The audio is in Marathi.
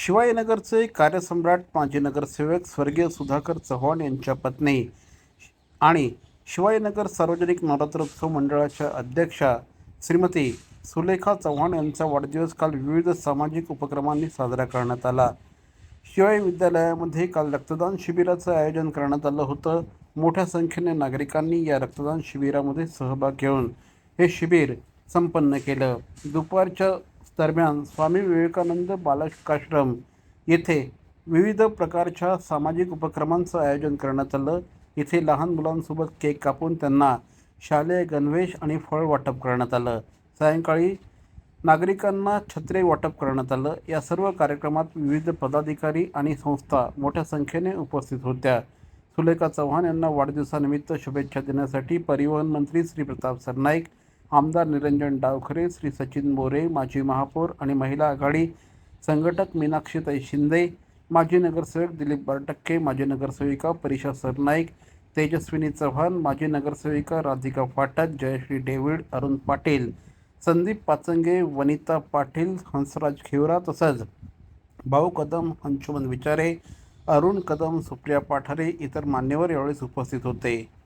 शिवाजीनगरचे कार्यसम्राट माजी नगरसेवक स्वर्गीय सुधाकर चव्हाण यांच्या पत्नी आणि शिवाजीनगर सार्वजनिक नवरात्रोत्सव मंडळाच्या अध्यक्षा श्रीमती सुलेखा चव्हाण यांचा वाढदिवस काल विविध सामाजिक उपक्रमांनी साजरा करण्यात आला. शिवाई विद्यालयामध्ये काल रक्तदान शिबिराचं आयोजन करण्यात आलं होतं. मोठ्या संख्येने नागरिकांनी या रक्तदान शिबिरामध्ये सहभाग घेऊन हे शिबिर संपन्न केलं. दुपारच्या दरम्यान स्वामी विवेकानंद बालकाश्रम येथे विविध प्रकारच्या सामाजिक उपक्रमांचं आयोजन करण्यात आलं. इथे लहान मुलांसोबत केक कापून त्यांना शालेय गणवेश आणि फळ वाटप करण्यात आलं. सायंकाळी नागरिकांना छत्रे वाटप करण्यात आलं. या सर्व कार्यक्रमात विविध पदाधिकारी आणि संस्था मोठ्या संख्येने उपस्थित होत्या. सुलेखा चव्हाण यांना वाढदिवसानिमित्त शुभेच्छा देण्यासाठी परिवहन मंत्री श्री प्रताप सरनाईक आमदार निरंजन डावखरे श्री सचिन मोरे माजी महापौर आणि महिला आघाडी संघटक मीनाक्षीताई शिंदे माजी नगरसेवक दिलीप बारटक्के माजी नगरसेविका परिषा सरनाईक तेजस्विनी चव्हाण माजी नगरसेविका राधिका फाटक जयश्री डेव्हिड अरुण पाटील संदीप पाचंगे वनिता पाटील हंसराज खेवरा तसंच भाऊ कदम अंशुमन विचारे अरुण कदम सुप्रिया पाठारे इतर मान्यवर यावेळेस उपस्थित होते.